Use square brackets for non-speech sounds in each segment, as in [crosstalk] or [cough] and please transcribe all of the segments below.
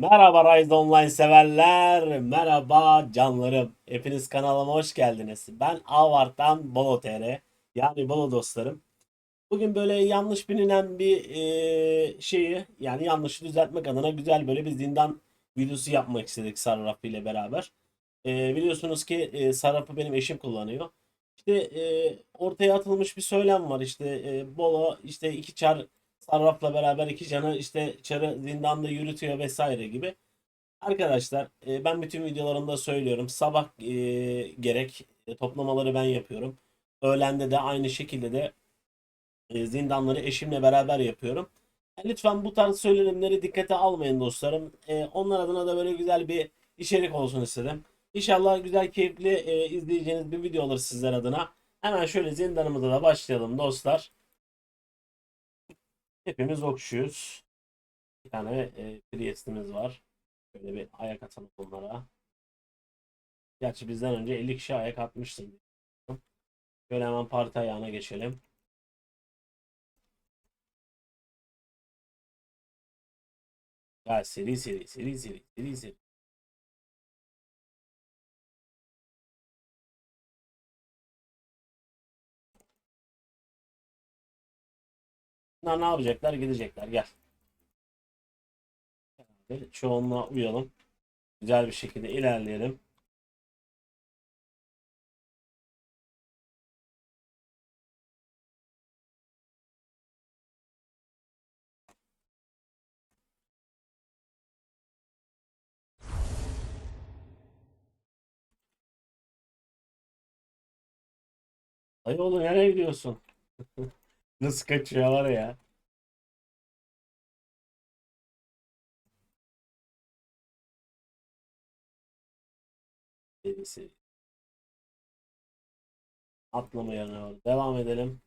Merhaba Rise Online severler, merhaba canlarım. Hepiniz kanalıma hoş geldiniz. Ben Avart'tan Bolo TR, yani Bolo dostlarım. Bugün böyle yanlış bilinen bir eee, şeyi, yani yanlışı düzeltmek adına güzel böyle bir zindan videosu yapmak istedik Sarraf ile beraber. Eee, biliyorsunuz ki eee Sarraf'ı benim eşim kullanıyor. İşte eee, ortaya atılmış bir söylem var işte eee, Bolo işte iki çar Sarraf'la beraber iki canı işte çarı zindanda yürütüyor vesaire gibi. Arkadaşlar e, ben bütün videolarımda söylüyorum. Sabah e, gerek e, toplamaları ben yapıyorum. Öğlende de aynı şekilde de e, zindanları eşimle beraber yapıyorum. Yani lütfen bu tarz söylenimleri dikkate almayın dostlarım. E, onlar adına da böyle güzel bir içerik olsun istedim. İnşallah güzel keyifli e, izleyeceğiniz bir video olur sizler adına. Hemen şöyle zindanımıza da başlayalım dostlar. Hepimiz okşuyuz. Bir tane e, Priest'imiz var. Şöyle bir ayak atalım onlara. Gerçi bizden önce 50 kişi ayak atmıştır. Şöyle hemen parti ayağına geçelim. Ya seri seri seri seri seri seri. Bunlar ne yapacaklar? Gidecekler. Gel. Böyle Çoğunluğa uyalım. Güzel bir şekilde ilerleyelim. Ay oğlum nereye gidiyorsun? [laughs] Nasıl kaçıyorlar ya? Delisi. Atlamayalım. Devam edelim.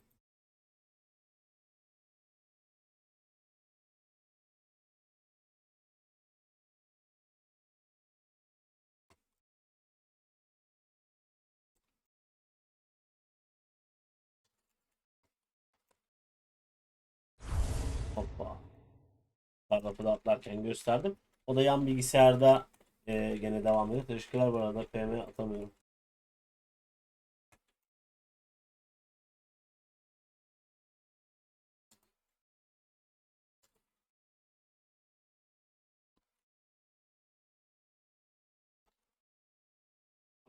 Tarafı da atlarken gösterdim. O da yan bilgisayarda e, gene devam ediyor. Teşekkürler bu arada. PM atamıyorum.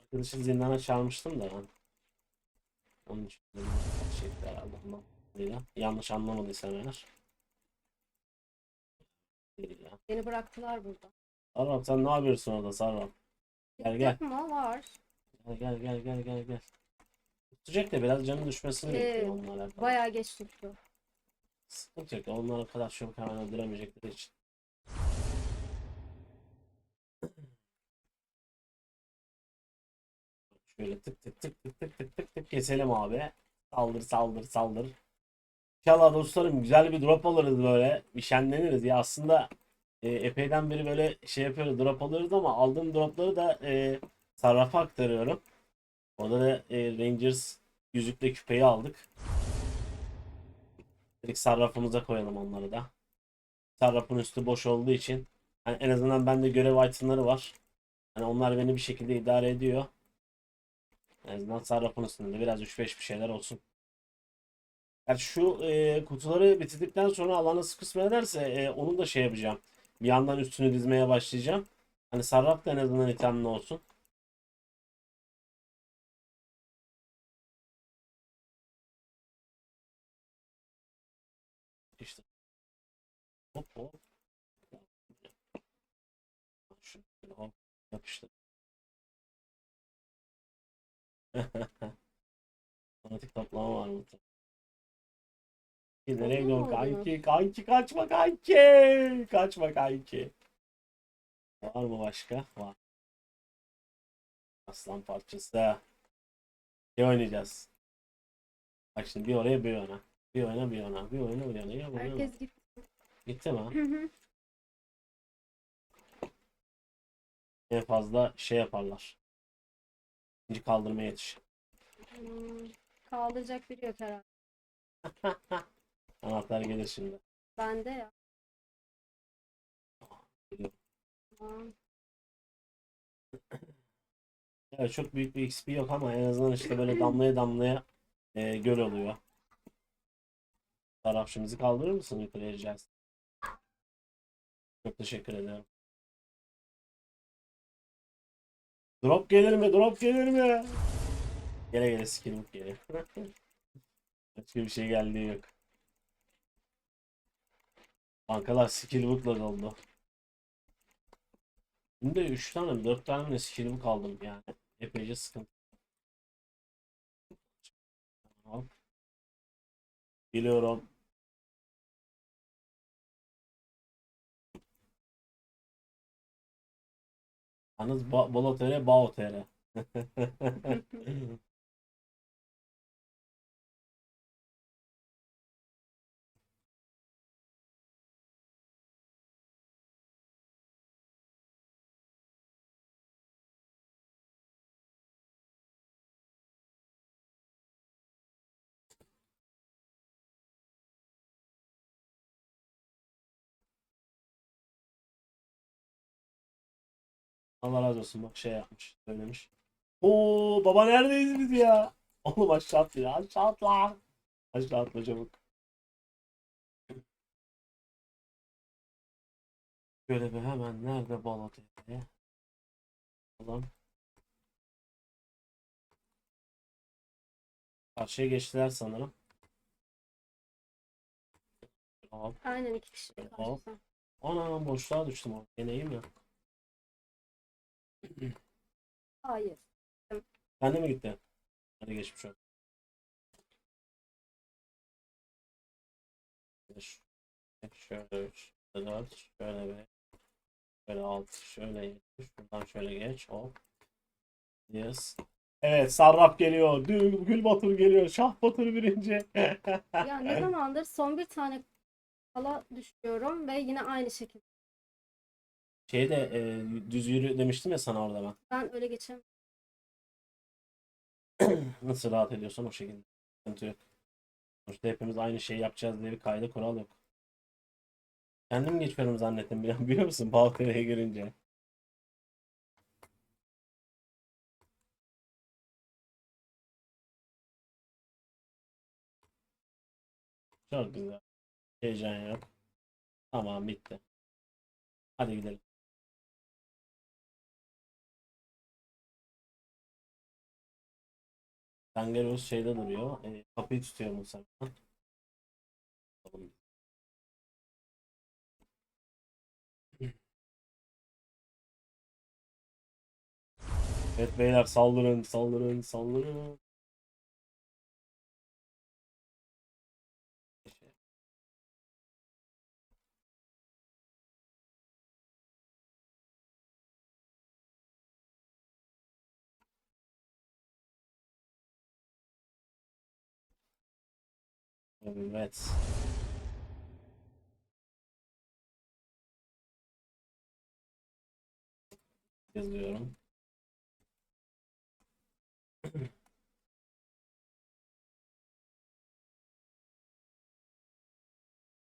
Arkadaşı zindana çağırmıştım da ben. Onun için şeydi herhalde. Yanlış anlamadıysam eğer. Değil ya. Beni bıraktılar burada. Sarraf sen ne yapıyorsun orada Sarraf? Gel, gel. Mu? Var. Gel gel gel gel gel gel. Tutacak da biraz canın düşmesini Ee, bekliyor onunla alakalı. Bayağı geç tuttu. Sıkıntı yok. Onlar o kadar çabuk hemen öldüremeyecekleri için. Şöyle tık tık tık tık tık tık tık tık keselim abi. Saldır saldır saldır. İnşallah dostlarım güzel bir drop alırız böyle. Bir şenleniriz. Ya aslında e, epeyden beri böyle şey yapıyoruz drop alıyoruz ama aldığım dropları da e, sarrafa aktarıyorum. Orada da e, Rangers yüzükle küpeyi aldık. Direkt sarrafımıza koyalım onları da. Sarrafın üstü boş olduğu için hani en azından bende görev itemları var. Hani onlar beni bir şekilde idare ediyor. En azından sarrafın üstünde biraz 3-5 bir şeyler olsun. Yani şu e, kutuları bitirdikten sonra Allah nasıl kısmet ederse e, onu da şey yapacağım. Bir yandan üstünü dizmeye başlayacağım. Hani sarraf da en azından itemli olsun. İşte. Hop hop. Hop yapıştır. [laughs] Otomatik toplama var mı? Nereye gidiyorsun kanki? Kanki kaçma kanki. Kaçma kanki. Var mı başka? Var. Aslan parçası. Ne oynayacağız? Bak şimdi bir oraya bir ona. Bir oyna bir ona. Bir oyna bir ona. Ya? Herkes gitti. Gitti mi? Hı hı. En fazla şey yaparlar. İkinci kaldırmaya yetiş. Hmm, Kaldıracak biri yok herhalde. [laughs] Anahtar gelir şimdi. Bende ya. Tamam. [clears throat] Evet, çok büyük bir XP yok ama en azından işte böyle damlaya damlaya e, göl oluyor. Tarafçımızı kaldırır mısın yukarıya rica? Çok teşekkür ederim. Drop gelir mi? Drop gelir mi? Gele gele skill book geliyor. [laughs] Başka bir şey geldiği yok. Bankalar skill book'la doldu. Şimdi 3 tane mi 4 tane mi skill book aldım yani. Epeyce sıkıntı. Tamam. Biliyorum. Yalnız ba Baotere. [laughs] Allah razı olsun bak şey yapmış söylemiş. Oo baba neredeyiz biz ya? [laughs] Oğlum aşağı at ya aşağı atla. Aşağı atla çabuk. Şöyle bir hemen nerede balat diye. Ulan. Karşıya geçtiler sanırım. Hop. Aynen iki kişi Hop. Ana boşluğa düştüm iyi mi? Hayır. Sen de mi gitti? Hadi geçmiş olsun. Şöyle 3, 4, şöyle 5, şöyle 6, şöyle 7, şuradan şöyle geç, hop. Yes. Evet, Sarraf geliyor. Dü- Gül Batur geliyor. Şah Batur birinci. Ya ne zamandır son bir tane kala düşüyorum ve yine aynı şekilde. Şeyde e, düz yürü demiştim ya sana orada ben. Ben öyle geçemem. [clears throat] Nasıl rahat ediyorsan o şekilde. Sıkıntı yok. Sonuçta hepimiz aynı şeyi yapacağız diye bir kayda kural yok. Kendim geçiyorum zannettim biliyor, [laughs] biliyor musun? Balkırı'ya girince. Çok güzel. Heyecan yok. Tamam bitti. Hadi gidelim. Kangaroo şeyde duruyor. E, kapıyı tutuyor muhtemelen. Evet beyler saldırın, saldırın, saldırın. Evet. Yazıyorum. [clears throat]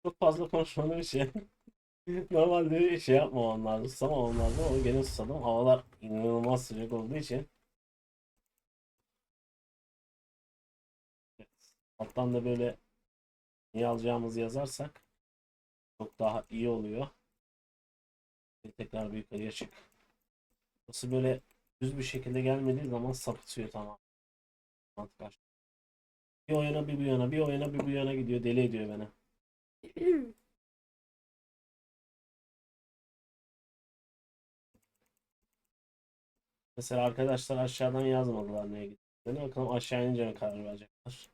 Çok fazla konuşmanın bir şey. [laughs] Normalde şey yapmamam lazım, susamamam lazım ama gene susadım. Havalar inanılmaz sıcak olduğu için. Evet. Alttan da böyle niye alacağımızı yazarsak çok daha iyi oluyor. Ve tekrar bir yukarıya çık. Burası böyle düz bir şekilde gelmediği zaman sapıtıyor tamam. Mantık aşağı. Bir o yana bir bu yana bir o yana bir bu yana gidiyor deli ediyor beni. Mesela arkadaşlar aşağıdan yazmadılar neye gittiklerini. Bakalım aşağı inince mi karar verecekler.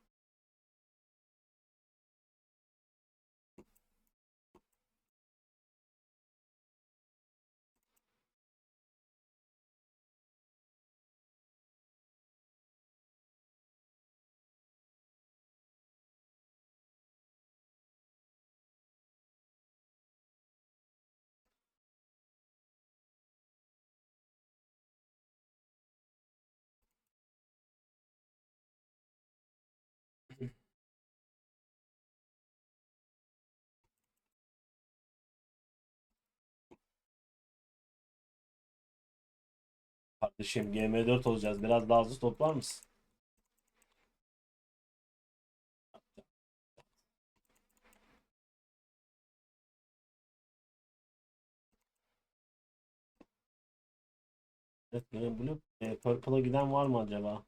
Şimdi GM4 olacağız. Biraz daha hızlı toplar mısın? Evet, Blue. E, Purple'a giden var mı acaba?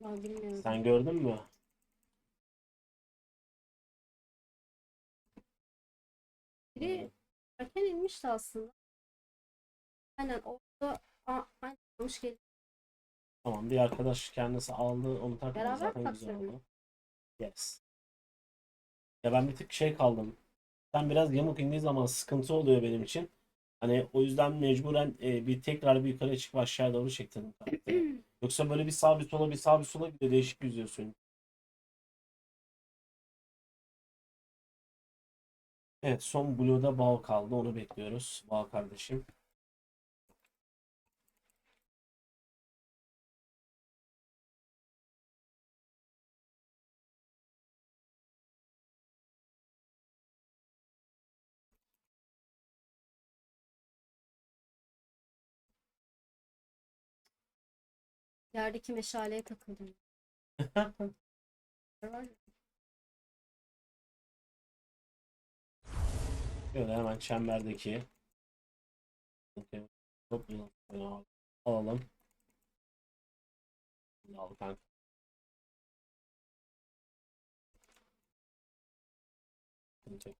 Ben bilmiyorum. Sen gördün mü? Biri erken inmişti aslında. Aynen orada a- aynen almış geliyor. Tamam bir arkadaş kendisi aldı onu takmadı Beraber zaten güzel oldu. Yes. Ya ben bir tık şey kaldım. Ben biraz yamuk indiği zaman sıkıntı oluyor benim için. Hani o yüzden mecburen e, bir tekrar bir yukarı çıkıp aşağıya doğru karakteri. [clears throat] Yoksa böyle bir sağ bir sola bir sağ bir sola gidiyor değişik yüzüyorsun. Evet son Blue'da Bao kaldı onu bekliyoruz. Bao kardeşim. Yerdeki meşaleye takıldım. [laughs] Şöyle hemen çemberdeki alalım. Al kanka. Sıkıntı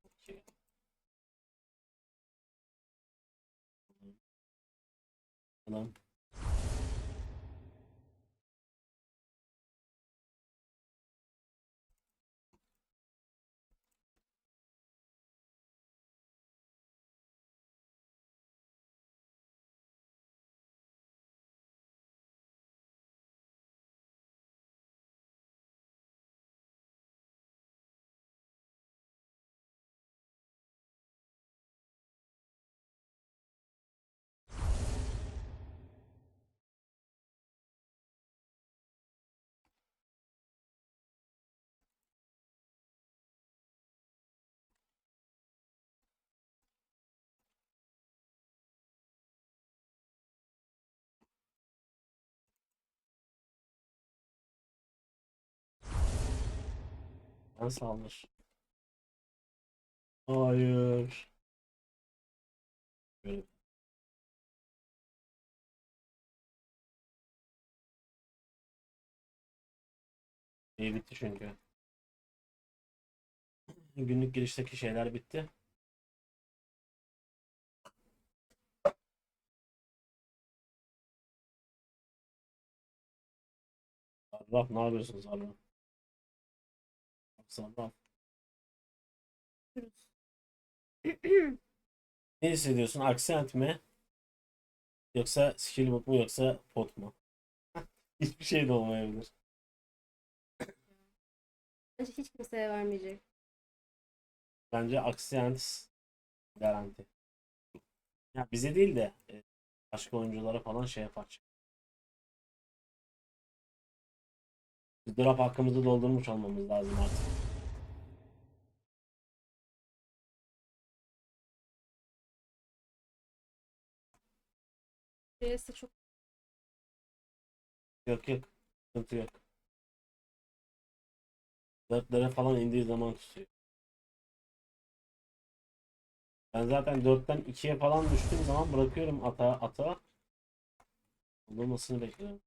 Ben saldır. Hayır. İyi bitti çünkü. Günlük girişteki şeyler bitti. Zarraf ne yapıyorsun Zarraf? [clears throat] Zarraf. Ne hissediyorsun? Aksent mi? Yoksa skillbook mu yoksa pot mu? [laughs] Hiçbir şey de olmayabilir. Bence hiç kimseye vermeyecek. Bence aksent garanti. Ya bize değil de e, başka oyunculara falan şey yapar. Drop hakkımızı doldurmuş olmamız lazım artık. Birisi çok Yok yok. Sıkıntı yok. Dörtlere falan indiği zaman tutuyor. Ben zaten 4'ten 2'ye falan düştüğüm zaman bırakıyorum ata ata. Olmasını bekliyorum.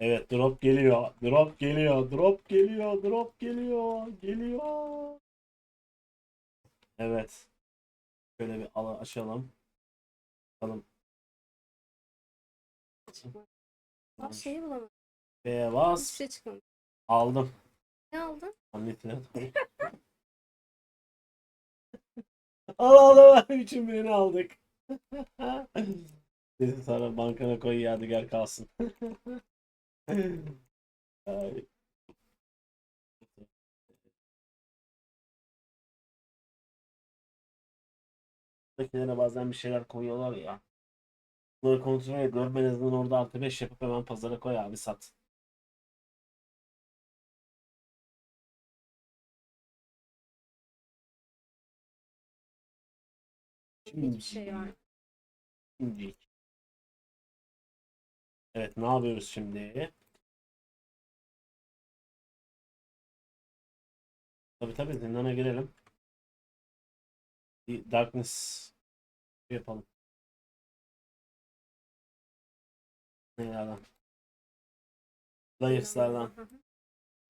Evet drop geliyor. Drop geliyor. Drop geliyor. Drop geliyor. Geliyor. Evet. Şöyle bir ala açalım. Bakalım. Aa, şeyi bulamadım. Şey çıkmadı. Aldım. Ne aldın? Annetine. al al Üçün birini aldık. Dedi sana bankana koy yadigar kalsın. Ay. Buradakilere bazen bir şeyler koyuyorlar ya. Bunları kontrol ediyorum. En orada artı 5 yapıp hemen pazara koy abi sat. Hiçbir şey var. Şimdi. Evet ne yapıyoruz şimdi? Tabii tabii zindana girelim. Bir Darkness şey yapalım. Nelerden? Layers'lardan. Hı hı.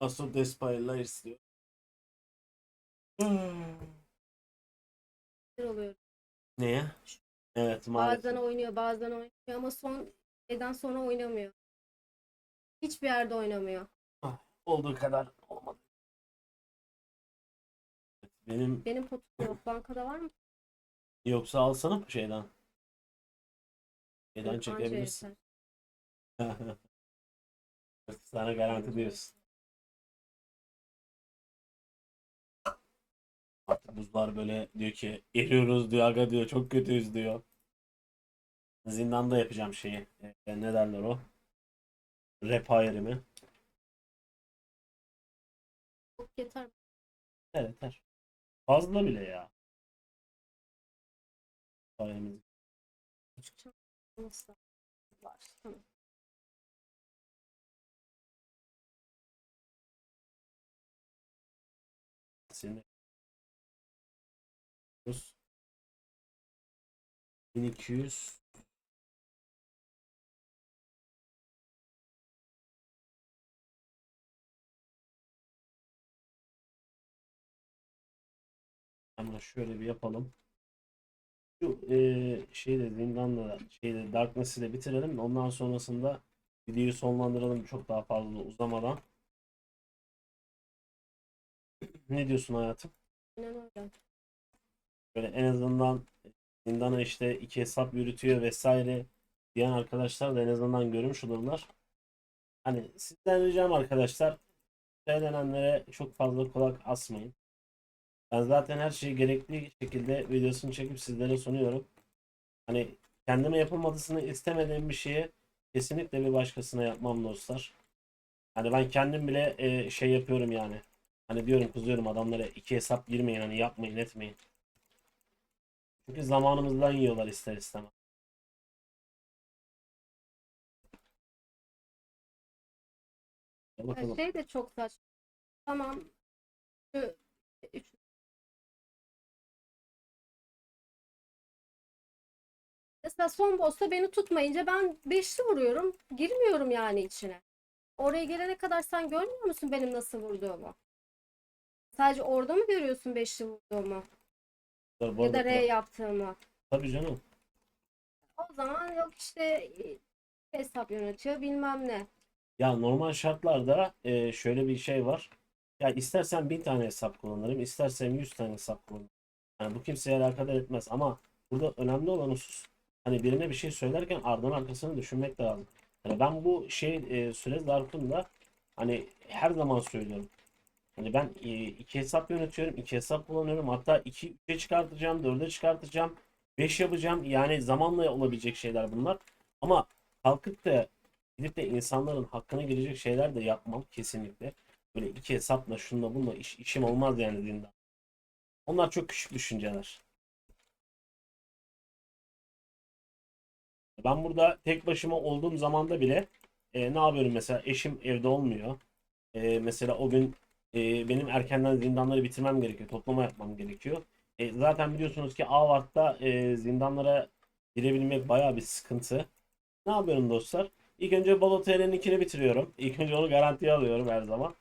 Asıl Despire Layers diyor. Hmm. Oluyorum. Neye? Evet maalesef. Bazen oynuyor, bazen oynamıyor ama son şeyden sonra oynamıyor. Hiçbir yerde oynamıyor. Olduğu kadar olmadı. Benim Benim potum yok. Bankada var mı? yoksa alsana bu şeyden. Şeyden Anca çekebilirsin. yeter. [laughs] Sana garanti diyorsun. Artık buzlar böyle diyor ki eriyoruz diyor aga diyor çok kötüyüz diyor. Zindanda yapacağım şeyi. E, ne derler o? Repair'imi. Yeter. Evet yeter. Fazla bile ya. Tamam. Seni 1200 Ama şöyle bir yapalım. Şu eee şeyde zindanla şeyde Darkness'i de bitirelim. Ondan sonrasında videoyu sonlandıralım çok daha fazla uzamadan. [clears throat] Ne diyorsun hayatım? Böyle en azından Zindana işte iki hesap yürütüyor vesaire diyen arkadaşlar da en azından görmüş olurlar. Hani sizden ricam arkadaşlar söylenenlere çok fazla kulak asmayın. Ben zaten her şeyi gerekli şekilde videosunu çekip sizlere sunuyorum. Hani kendime yapılmasını istemediğim bir şeyi kesinlikle bir başkasına yapmam dostlar. Hani ben kendim bile e, şey yapıyorum yani. Hani diyorum kızıyorum adamlara iki hesap girmeyin hani yapmayın etmeyin. Çünkü zamanımızdan yiyorlar ister istemez. Bakalım. şey de çok saçma. Tamam. Şu üç Mesela son boss'ta beni tutmayınca ben beşli vuruyorum. Girmiyorum yani içine. Oraya gelene kadar sen görmüyor musun benim nasıl vurduğumu? Sadece orada mı görüyorsun beşli vurduğumu? Bu Ya da R yaptığımı? Tabii canım. O zaman yok işte e, hesap yönetiyor bilmem ne. Ya normal şartlarda e, şöyle bir şey var. Ya istersen bin tane hesap kullanırım, istersen 100 tane hesap kullanırım. Yani bu kimseye alakadar etmez ama burada önemli olan husus hani birine bir şey söylerken ardın arkasını düşünmek lazım. Yani ben bu şey e, süre zarfında hani her zaman söylüyorum. Hani ben e, iki hesap yönetiyorum, iki hesap kullanıyorum. Hatta iki üçe çıkartacağım, dörde çıkartacağım, beş yapacağım. Yani zamanla olabilecek şeyler bunlar. Ama kalkıp da gidip de insanların hakkına girecek şeyler de yapmam kesinlikle. Böyle iki hesapla şunla bununla iş, işim olmaz yani zindan. Onlar çok küçük düşünceler. Ben burada tek başıma olduğum zamanda bile e, ne yapıyorum mesela eşim evde olmuyor. E, mesela o gün e, benim erkenden zindanları bitirmem gerekiyor. Toplama yapmam gerekiyor. E, zaten biliyorsunuz ki Avart'ta e, zindanlara girebilmek bayağı bir sıkıntı. Ne yapıyorum dostlar? İlk önce Balo TR'nin ikini bitiriyorum. [laughs] İlk önce onu garantiye alıyorum her zaman.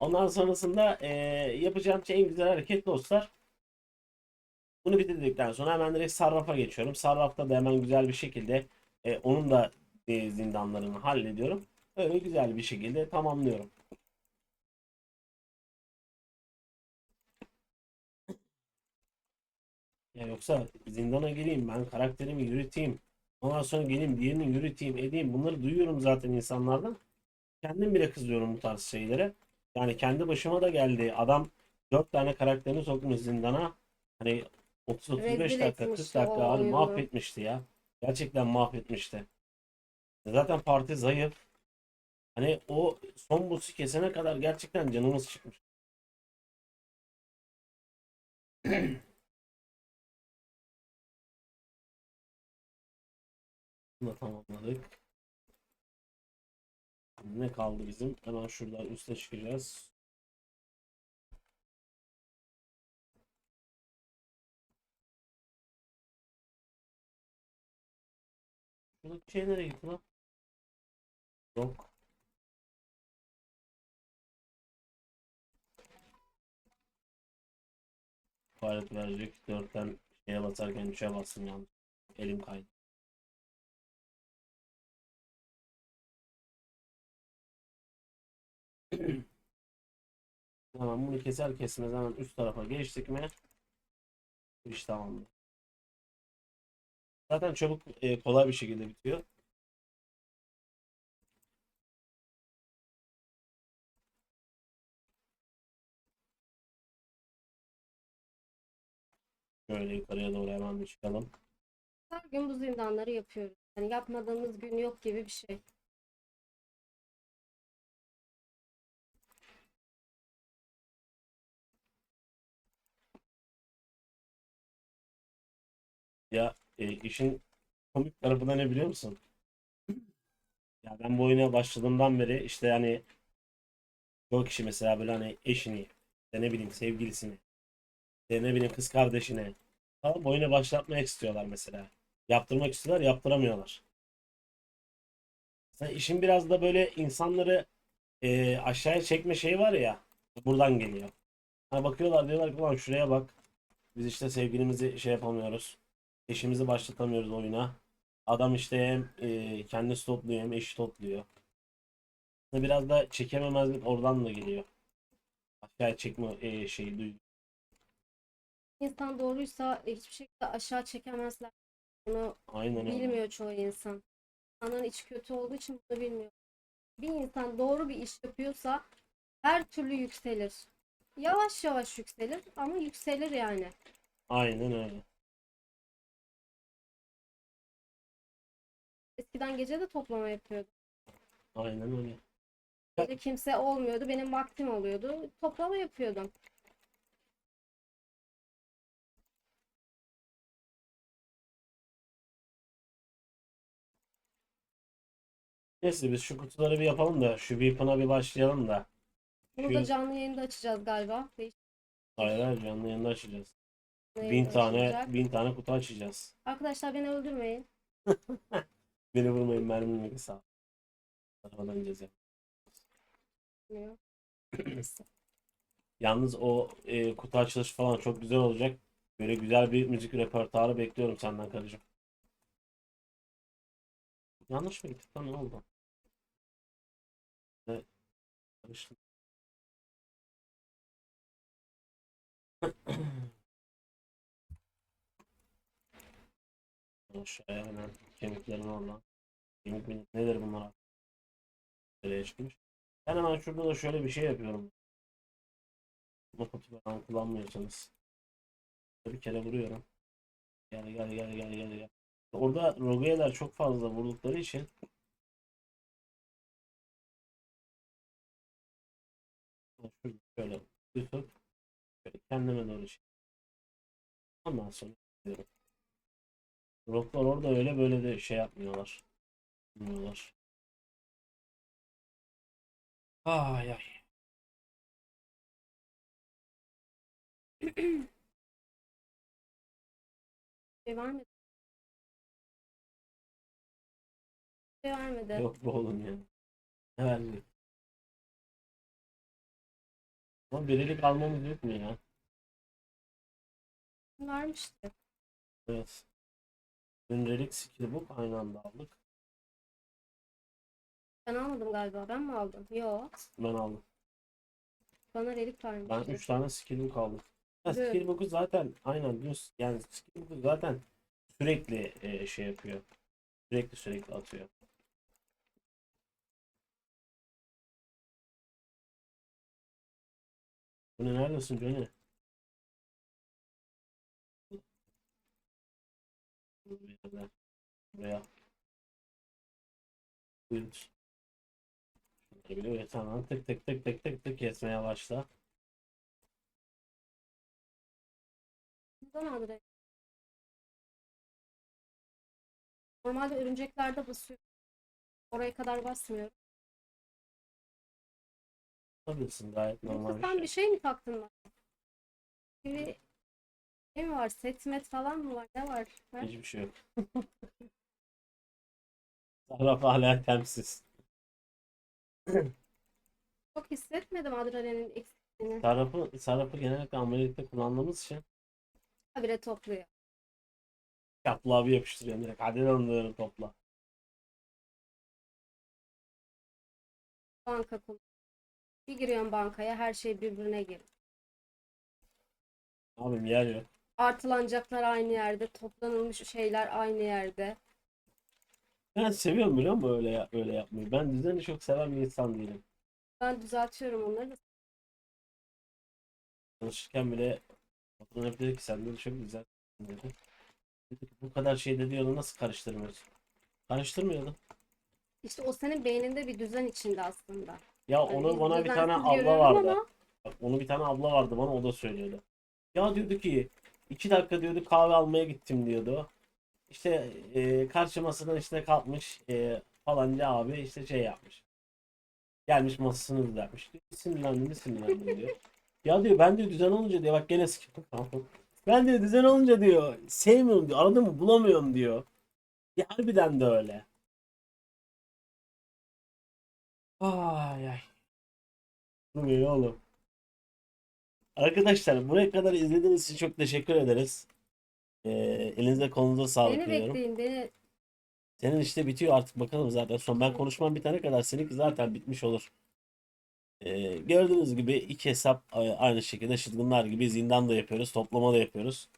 Ondan sonrasında e, yapacağım şey en güzel hareket dostlar. Bunu bitirdikten sonra hemen direkt Sarraf'a geçiyorum. Sarraf'ta da hemen güzel bir şekilde e, onun da e, zindanlarını hallediyorum. Öyle güzel bir şekilde tamamlıyorum. Ya yoksa zindana gireyim ben karakterimi yürüteyim. Ondan sonra geleyim diğerini yürüteyim edeyim. Bunları duyuyorum zaten insanlardan. Kendim bile kızıyorum bu tarz şeylere. Yani kendi başıma da geldi. Adam 4 tane karakterini sokmuş zindana. Hani 30-35 Rezil dakika 40 etmiş dakika abi mahvetmişti ya. Gerçekten mahvetmişti. Zaten parti zayıf. Hani o son boss'u kesene kadar gerçekten canımız çıkmış. [clears throat] Bunu tamamladık. Ne kaldı bizim? Hemen şuradan üste çıkacağız. Şuradaki şey nereye gitti lan? Yok. Faaliyet verecek. Dörtten şeye basarken üçe bastım yanlış. Elim kaydı. Hemen bunu keser kesmez hemen üst tarafa geçtik mi? İş tamamdır. Zaten çabuk e, kolay bir şekilde bitiyor. Şöyle yukarıya doğru hemen bir çıkalım. Her gün bu zindanları yapıyoruz. Yani yapmadığımız gün yok gibi bir şey. Ya e, işin komik tarafı da ne biliyor musun? Ya ben bu oyuna başladığımdan beri işte hani çoğu kişi mesela böyle hani eşini, işte ne bileyim sevgilisini, işte ne bileyim kız kardeşine falan bu oyuna başlatmak istiyorlar mesela. Yaptırmak istiyorlar, yaptıramıyorlar. Sen işin biraz da böyle insanları e, aşağıya çekme şeyi var ya buradan geliyor. Ha bakıyorlar diyorlar ki ulan şuraya bak. Biz işte sevgilimizi şey yapamıyoruz. Eşimizi başlatamıyoruz oyuna. Adam işte hem e, kendisi topluyor hem eşi topluyor. Biraz da çekememezlik oradan da geliyor. Aşağıya çekme e, şeyi duygu. İnsan doğruysa hiçbir şekilde aşağı çekemezler. Bunu Aynen öyle. bilmiyor çoğu insan. İnsanların içi kötü olduğu için bunu bilmiyor. Bir insan doğru bir iş yapıyorsa her türlü yükselir. Yavaş yavaş yükselir ama yükselir yani. Aynen öyle. Eskiden gece de toplama yapıyordum. Aynen öyle. Gece kimse olmuyordu. Benim vaktim oluyordu. Toplama yapıyordum. Neyse biz şu kutuları bir yapalım da şu Weapon'a bir başlayalım da. Bunu Şu- da canlı yayında açacağız galiba. Hayır canlı yayında açacağız. yayında Bin tane bin tane kutu açacağız. Arkadaşlar beni öldürmeyin. [laughs] Beni vurmayın mermim yok sağ. Arabadan ineceğiz ya. Yalnız o e, kutu açılışı falan çok güzel olacak. Böyle güzel bir müzik repertuarı bekliyorum senden karıcığım. Yanlış mı gittik lan ne oldu? Evet. Karıştım. [clears throat] [clears throat] Aşağıya hemen kemiklerin oradan. Kemik minik nedir bunlar? Nereye çıkmış? Ben hemen şurada da şöyle bir şey yapıyorum. Bu kutu falan kullanmıyorsanız. Bir kere vuruyorum. Gel gel gel gel gel gel. Orada Rogue'ler çok fazla vurdukları için şöyle tutup şöyle kendime doğru çek. Ondan sonra gidiyorum. Rocklar orada öyle böyle de şey yapmıyorlar. Bilmiyorlar. Ay ay. şey vermedi. Şey vermedi. Yok bu oğlum ya. Verecek? Ama birilik almamız yok mu ya? Vermişti. Evet. Öncelik skill book aynı anda aldık. Ben almadım galiba. Ben mi aldım? Yo. Ben aldım. Bana relik Ben vermişti. 3 tane skill book aldım. Ha, Evet. skill book'u zaten aynen düz yani skill book'u zaten sürekli e, şey yapıyor. Sürekli sürekli atıyor. Bu ne neredesin Johnny? Buraya. Buraya. Buyur. Şöyle bir tamam tık tık tık tık tık tık kesmeye başla. Buradan relik. Normalde örümceklerde basıyorum. Oraya kadar basmıyorum. Yapabilirsin gayet normal Yoksa bir sen şey. bir şey mi taktın bana? Bir ne mi var? Set met falan mı var? Ne var? Ha? Hiçbir şey yok. Taraf hala temsiz. Çok hissetmedim adrenalin eksikliğini. Sarrafı, sarrafı genellikle ameliyatta kullandığımız için Habire topluyor. kaplı abi yapıştırıyorum direkt. Hadi lan diyorum topla. Banka konu. Bir giriyorum bankaya her şey birbirine giriyor. Abim yer yok. Artılanacaklar aynı yerde, toplanılmış şeyler aynı yerde. Ben seviyorum biliyor musun öyle, ya- öyle yapmayı. Ben düzeni çok seven bir insan değilim. Ben düzeltiyorum onları da. Konuşurken bile patron hep dedi ki sen dedi çok güzel dedi. Dedi ki, bu kadar şey dedi onu nasıl karıştırmıyorsun? Karıştırmıyordum. İşte o senin beyninde bir düzen içinde aslında. Ya Yani onu bana bir düzensiz tane abla vardı. ama Bak, onu bir tane abla vardı bana o da söylüyordu. Ya diyordu ki iki dakika diyordu kahve almaya gittim diyordu. İşte e, karşı masadan işte kalkmış e, falanca abi işte şey yapmış. Gelmiş masasını düzeltmiş. Diyor, sinirlendim sinirlendim diyor. [laughs] Ya diyor ben diyor düzen olunca diyor bak gene sıkıntı Ben diyor düzen olunca diyor sevmiyorum diyor aradığımı bulamıyorum diyor. Ya harbiden de öyle. Ay ay. Bu ne oğlum? Arkadaşlar buraya kadar izlediğiniz için çok teşekkür ederiz. Ee, elinize kolunuza sağlık beni diliyorum. bekleyin beni. Senin işte bitiyor artık bakalım zaten. Son ben konuşmam bitene kadar seninki zaten bitmiş olur. Ee, gördüğünüz gibi iki hesap a- aynı şekilde çılgınlar gibi zindan da yapıyoruz. Toplama da yapıyoruz.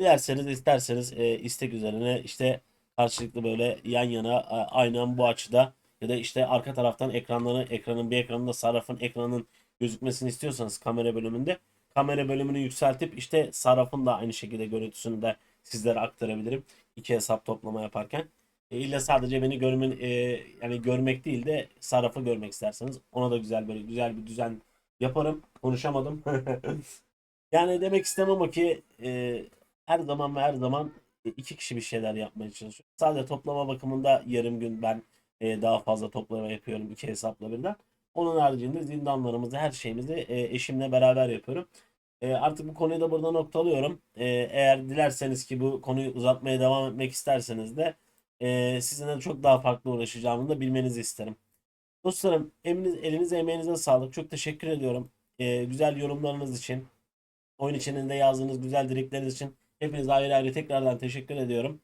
Dilerseniz isterseniz e, istek üzerine işte karşılıklı böyle yan yana aynen bu açıda ya da işte arka taraftan ekranları ekranın bir ekranında sarrafın ekranın gözükmesini istiyorsanız kamera bölümünde kamera bölümünü yükseltip işte sarrafın da aynı şekilde görüntüsünü de sizlere aktarabilirim. İki hesap toplama yaparken. E, illa sadece beni görmen e, yani görmek değil de sarrafı görmek isterseniz ona da güzel böyle güzel bir düzen yaparım. Konuşamadım. [laughs] yani demek istemem o ki e, her zaman ve her zaman e, iki kişi bir şeyler yapmaya çalışıyor. Sadece toplama bakımında yarım gün ben e, daha fazla toplama yapıyorum iki hesapla birden. Onun haricinde zindanlarımızı her şeyimizi e, eşimle beraber yapıyorum. E, artık bu konuyu da burada noktalıyorum. E, eğer dilerseniz ki bu konuyu uzatmaya devam etmek isterseniz de e, sizinle çok daha farklı uğraşacağımı da bilmenizi isterim. Dostlarım eminiz, elinize emeğinize sağlık. Çok teşekkür ediyorum. E, güzel yorumlarınız için. Oyun içinde yazdığınız güzel dilekleriniz için. Hepinize ayrı ayrı tekrardan teşekkür ediyorum.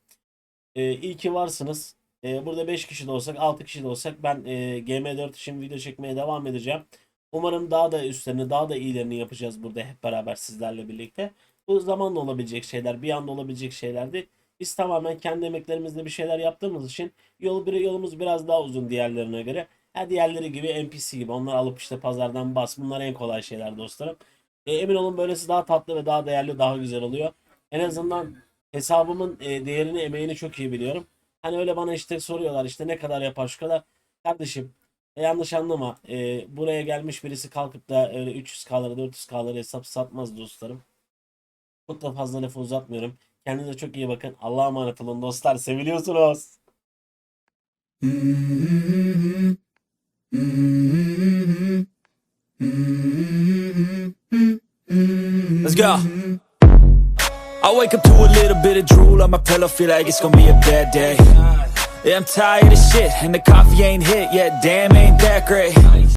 E, iyi ki varsınız. E, burada 5 kişi de olsak 6 kişi de olsak ben e, GM4 için video çekmeye devam edeceğim. Umarım daha da üstlerini daha da iyilerini yapacağız burada hep beraber sizlerle birlikte. Bu zamanla olabilecek şeyler bir anda olabilecek şeyler değil. Biz tamamen kendi emeklerimizle bir şeyler yaptığımız için yol bir yolumuz biraz daha uzun diğerlerine göre. Ha diğerleri gibi NPC gibi onlar alıp işte pazardan bas. Bunlar en kolay şeyler dostlarım. E, emin olun böylesi daha tatlı ve daha değerli daha güzel oluyor. En azından hesabımın e, değerini emeğini çok iyi biliyorum. Hani öyle bana işte soruyorlar işte ne kadar yapar şu kadar. Kardeşim e, yanlış anlama. E, buraya gelmiş birisi kalkıp da öyle 300K'ları 400K'ları hesap satmaz dostlarım. Çok da fazla lafı uzatmıyorum. Kendinize çok iyi bakın. Allah'a emanet olun dostlar. Seviliyorsunuz. Let's go. I wake up to a little bit of drool on my pillow, feel like it's gonna be a bad day. I'm tired of shit, and the coffee ain't hit yet, damn, ain't that great.